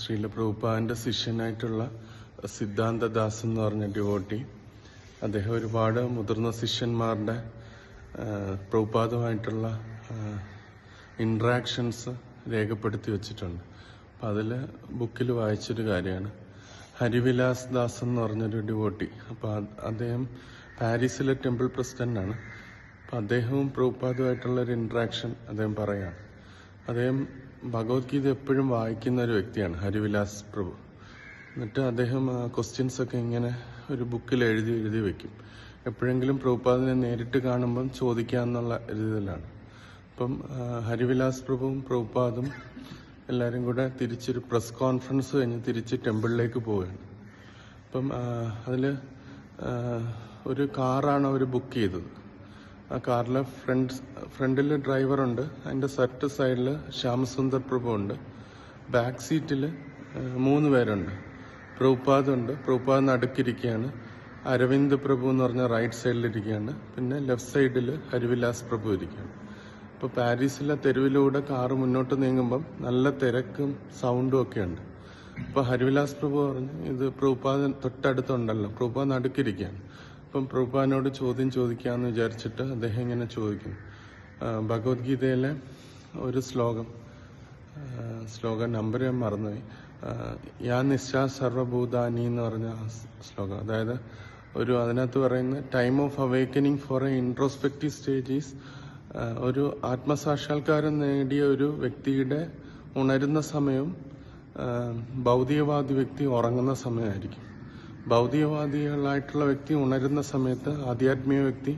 ശ്രീല പ്രഭുപാദിന്റെ ശിഷ്യനായിട്ടുള്ള സിദ്ധാന്തദാസ് എന്ന് പറഞ്ഞ ഡിവോട്ടി അദ്ദേഹം ഒരുപാട് മുതിർന്ന ശിഷ്യന്മാരുടെ പ്രഭുപാദമായിട്ടുള്ള ഇൻട്രാക്ഷൻസ് രേഖപ്പെടുത്തി വച്ചിട്ടുണ്ട്. അപ്പം അതിൽ ബുക്കിൽ വായിച്ചൊരു കാര്യമാണ്. ഹരിവിലാസ് ദാസ് എന്ന് പറഞ്ഞൊരു ഡിവോട്ടി അപ്പോൾ അദ്ദേഹം പാരീസിലെ ടെമ്പിൾ പ്രസിഡന്റാണ് അപ്പം അദ്ദേഹവും പ്രഭുപാദുമായിട്ടുള്ള ഒരു ഇൻട്രാക്ഷൻ അദ്ദേഹം പറയാണ് അദ്ദേഹം ഭഗവത്ഗീത എപ്പോഴും വായിക്കുന്ന ഒരു വ്യക്തിയാണ് ഹരിവിലാസ് പ്രഭു. എന്നിട്ട് അദ്ദേഹം ക്വസ്റ്റ്യൻസ് ഒക്കെ ഇങ്ങനെ ഒരു ബുക്കിൽ എഴുതി എഴുതി വെക്കും. എപ്പോഴെങ്കിലും പ്രഭുപാദിനെ നേരിട്ട് കാണുമ്പം ചോദിക്കാന്നുള്ള രീതിയിലാണ് അപ്പം ഹരിവിലാസ് പ്രഭുവും പ്രഭുപാദും എല്ലാവരും കൂടെ തിരിച്ചൊരു പ്രസ് കോൺഫറൻസ് കഴിഞ്ഞ് തിരിച്ച് ടെമ്പിളിലേക്ക് പോവുകയാണ്. അപ്പം അതിൽ ഒരു കാറാണ് അവർ ബുക്ക് ചെയ്തത്. ആ കാറിൽ ഫ്രണ്ട് ഫ്രണ്ടിൽ ഡ്രൈവറുണ്ട്. അതിന്റെ സെറ്റ് സൈഡിൽ ശ്യാമസുന്ദർ പ്രഭു ഉണ്ട് ബാക്ക് സീറ്റിൽ മൂന്ന് പേരുണ്ട്. പ്രഭുപാദ് ഉണ്ട് പ്രഭുപാദ് നടുക്കിരിക്കുകയാണ് അരവിന്ദ് പ്രഭു എന്ന് പറഞ്ഞ റൈറ്റ് സൈഡിലിരിക്കുകയാണ് പിന്നെ ലെഫ്റ്റ് സൈഡിൽ ഹരിവിലാസ് പ്രഭു ഇരിക്കുകയാണ് ഇപ്പോൾ പാരീസിലെ തെരുവിലൂടെ കാറ് മുന്നോട്ട് നീങ്ങുമ്പം നല്ല തിരക്കും സൗണ്ടും ഒക്കെ ഉണ്ട്. അപ്പോൾ ഹരിവിലാസ് പ്രഭു പറഞ്ഞു ഇത് പ്രഭുപാദ് തൊട്ടടുത്തുണ്ടല്ലോ. പ്രഭുപാദ് നടുക്കിരിക്കുകയാണ് അപ്പം പ്രഭുപാനോട് ചോദ്യം ചോദിക്കാമെന്ന് വിചാരിച്ചിട്ട് അദ്ദേഹം ഇങ്ങനെ ചോദിക്കും ഭഗവത്ഗീതയിലെ ഒരു ശ്ലോകം ശ്ലോക നമ്പർ ഞാൻ മറന്നുപോയി. യാ നിശ്ചാ സർവഭൂതാനി എന്ന് പറഞ്ഞ ശ്ലോകം. അതായത് ഒരു അതിനകത്ത് പറയുന്ന time of awakening for a introspective stage is ഒരു ആത്മസാക്ഷാത്കാരം നേടിയ ഒരു വ്യക്തിയുടെ ഉണരുന്ന സമയം ഭൗതികവാദി വ്യക്തി ഉറങ്ങുന്ന സമയമായിരിക്കും. ഭൗതികവാദികളായിട്ടുള്ള വ്യക്തി ഉണരുന്ന സമയത്ത് ആധ്യാത്മിക വ്യക്തി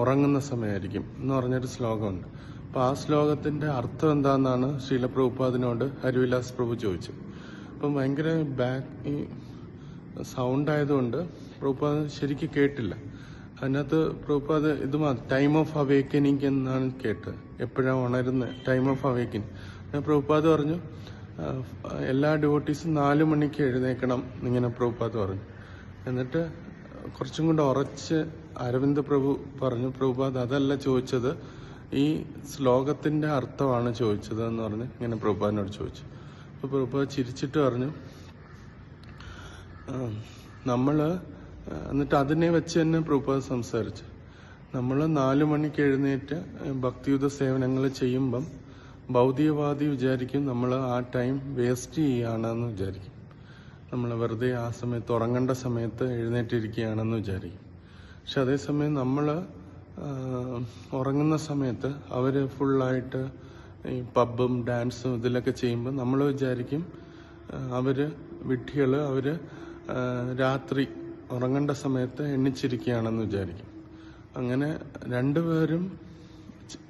ഉറങ്ങുന്ന സമയമായിരിക്കും എന്ന് പറഞ്ഞൊരു ശ്ലോകമുണ്ട്. അപ്പോൾ ആ ശ്ലോകത്തിന്റെ അർത്ഥം എന്താണെന്നാണ് ശീലപ്രഭുപാദിനോട് ഹരിവിലാസ് പ്രഭു ചോദിച്ചത്. അപ്പം ഭയങ്കര ബാക്ക് ഈ സൗണ്ട് ആയതുകൊണ്ട് പ്രഭുപാദ് ശരിക്കും കേട്ടില്ല. അതിനകത്ത് പ്രഭുപാദ് ഇത് ടൈം ഓഫ് അവേക്കനിങ് എന്നാണ് കേട്ടത്. എപ്പോഴാണ് ഉണരുന്നത്? Time of awakening. പ്രഭുപാദ് പറഞ്ഞു എല്ലാ ഡ്യൂട്ടീസും നാല് മണിക്ക് എഴുന്നേക്കണം എന്നിങ്ങനെ പ്രഭുപാത് പറഞ്ഞു. എന്നിട്ട് കുറച്ചും കൂടെ ഉറച്ച് അരവിന്ദ് പ്രഭു പറഞ്ഞു പ്രഭുപാത് അതല്ല ചോദിച്ചത്. ഈ ശ്ലോകത്തിന്റെ അർത്ഥമാണ് ചോദിച്ചത് എന്ന് പറഞ്ഞ് ഇങ്ങനെ പ്രഭുപാദിനോട് ചോദിച്ചു. അപ്പോൾ പ്രഭുപാദ് ചിരിച്ചിട്ട് പറഞ്ഞു നമ്മൾ എന്നിട്ട് അതിനെ വെച്ച് തന്നെ പ്രഭുപാദ് സംസാരിച്ചു. നമ്മൾ നാലു മണിക്ക് എഴുന്നേറ്റ് ഭക്തിയുത സേവനങ്ങൾ ചെയ്യുമ്പം ഭൗതികവാദി വിചാരിക്കും നമ്മൾ ആ ടൈം വേസ്റ്റ് ചെയ്യുകയാണെന്ന് വിചാരിക്കും. നമ്മൾ വെറുതെ ആ സമയത്ത് ഉറങ്ങേണ്ട സമയത്ത് എഴുന്നേറ്റിരിക്കുകയാണെന്ന് വിചാരിക്കും. പക്ഷെ അതേസമയം നമ്മൾ ഉറങ്ങുന്ന സമയത്ത് അവർ ഫുള്ളായിട്ട് ഈ പബ്ബും ഡാൻസും ഇതിലൊക്കെ ചെയ്യുമ്പോൾ നമ്മൾ വിചാരിക്കും അവർ വിഡ്ഢികൾ അവർ രാത്രി ഉറങ്ങേണ്ട സമയത്ത് എണ്ണിച്ചിരിക്കുകയാണെന്ന് വിചാരിക്കും. അങ്ങനെ രണ്ടുപേരും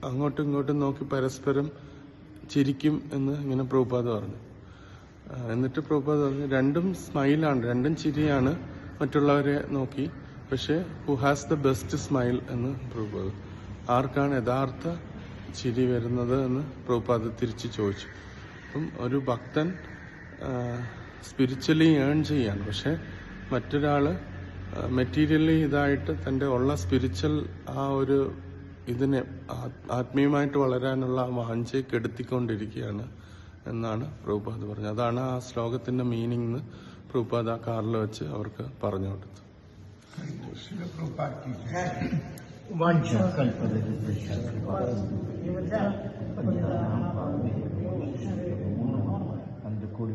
അങ്ങോട്ടും ഇങ്ങോട്ടും നോക്കി പരസ്പരം ചിരിക്കും എന്ന് ഇങ്ങനെ പ്രഭുപാദ് പറഞ്ഞു. എന്നിട്ട് പ്രഭുപാദ് പറഞ്ഞു രണ്ടും സ്മൈലാണ് രണ്ടും ചിരിയാണ് മറ്റുള്ളവരെ നോക്കി പക്ഷേ who has the best smile എന്ന് പ്രഭുപാദ്. ആർക്കാണ് യഥാർത്ഥ ചിരി വരുന്നത്? എന്ന് പ്രഭുപാദ് തിരിച്ചു ചോദിച്ചു. അപ്പം ഒരു ഭക്തൻ സ്പിരിച്വലി ഏൺ ചെയ്യാണ് പക്ഷെ മറ്റൊരാൾ മെറ്റീരിയലി ഇതായിട്ട് തന്റെ ഉള്ള സ്പിരിച്വൽ ആ ഒരു ഇതിനെ ആത്മീയമായിട്ട് വളരാനുള്ള വാഞ്ചയെ കെടുത്തിക്കൊണ്ടിരിക്കുകയാണ് എന്നാണ് പ്രഭുപാദ് പറഞ്ഞത് അതാണ് ആ ശ്ലോകത്തിന്റെ മീനിങ് എന്ന് പ്രഭുപാദ് ആ കാറിൽ വെച്ച് അവർക്ക് പറഞ്ഞു കൊടുത്തു കൂടി